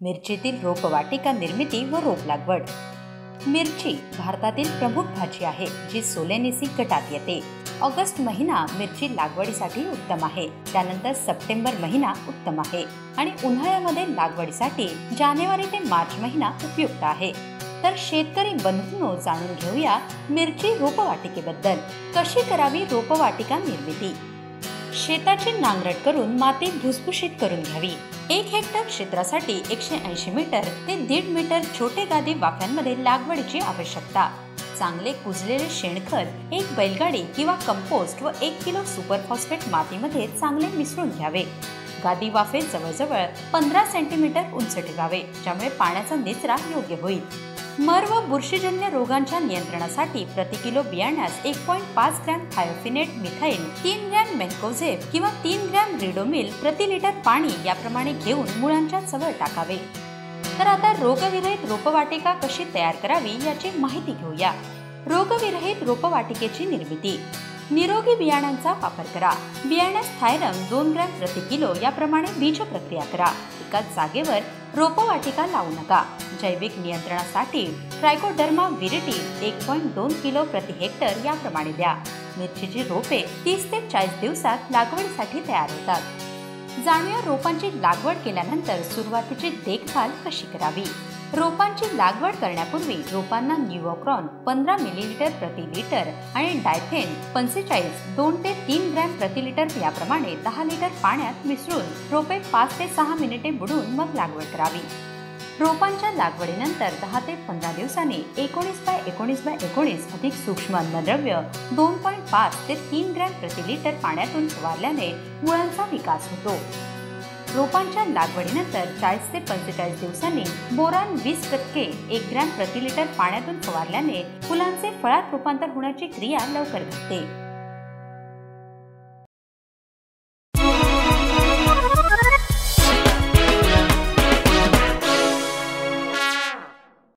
मिरचीतील रोपवाटिका निर्मिती व रोप लागवड. मिरची भारतातील प्रमुख भाजी आहे जी सोलेनेसी गटात येते. ऑगस्ट महिना मिरची लागवडीसाठी उत्तम आहे. त्यानंतर सप्टेंबर महिना उत्तम आहे. आणि उन्हाळ्यामध्ये लागवडीसाठी जानेवारी ते मार्च महिना उपयुक्त आहे. तर शेतकरी बंधूंनो जाणून घेऊया मिरची रोपवाटिकेबद्दल. कशी करावी रोपवाटिका निर्मिती? शेताची नांगरट करून माती भुसभुशीत करून घ्यावी. एक हेक्टर क्षेत्रासाठी एकशे ऐंशी मीटर ते दीड मीटर छोटे गादी वाफ्यांमध्ये लागवडीची आवश्यकता. चांगले कुजलेले शेणखत एक बैलगाडी किंवा कंपोस्ट व एक किलो सुपर फॉस्फेट मातीमध्ये चांगले मिसळून घ्यावे. गादी वाफे जवळजवळ पंधरा सेंटीमीटर उंच ठेवावे ज्यामुळे पाण्याचा निचरा योग्य होईल. मर व बुरशीजन्य रोगांच्या नियंत्रणासाठी प्रति किलो बियाण्यास एक पॉईंट पाच ग्रॅम थायोफिनेट मिथाईल तीन ग्रॅम मेन्कोझेब किंवा तीन ग्रॅम रिडोमिल प्रति लिटर पाणी याप्रमाणे घेऊन मुळांच्या जवळ टाकावे. तर आता रोगविरहित रोपवाटिका कशी तयार करावी याची माहिती घेऊया. रोगविरहित रोपवाटिकेची निर्मिती. निरोगी बियाण्यांचा वापर करा. बियाण्यास थायरम दोन ग्रॅम प्रति किलो याप्रमाणे बीज प्रक्रिया करा. एकाच जागेवर रोपवाटिका लावू नका. जैविक नियंत्रणासाठी ट्रायकोडर्मा विरिटी एक पॉईंट दोन किलो प्रति हेक्टर याप्रमाणे द्या. मिरचीची रोपे तीस ते चाळीस दिवसात लागवडीसाठी तयार होतात. जाणव्या रोपांची लागवड केल्यानंतर सुरुवातीची देखभाल कशी करावी? रोपांची लागवड करण्यापूर्वी रोपांना न्यूओक्रॉन पंधरा मिलीलिटर प्रति लिटर आणि डायथेन पंचेचाळीस दोन ते तीन ग्रॅम प्रति लिटर याप्रमाणे दहा लिटर पाण्यात मिसळून रोपे पाच ते सहा मिनिटे बुडून मग लागवड करावी. रोपांच्या लागवडीनंतर दहा ते पंधरा दिवसांनी एकोणीस बाय एकोणीस बाय एकोणीस अधिक सूक्ष्म अन्नद्रव्य दोन पॉईंट पाच ते तीन ग्रॅम प्रति लिटर पाण्यातून फवारल्याने मुळांचा विकास होतो. रोपांच्या लागवडीनंतर चाळीस ते पंचेचाळीस दिवसांनी बोरान वीस टक्के एक ग्रॅम प्रति लिटर पाण्यातून फवारल्याने फुलांचे फळात रूपांतर होण्याची क्रिया लवकर घडते.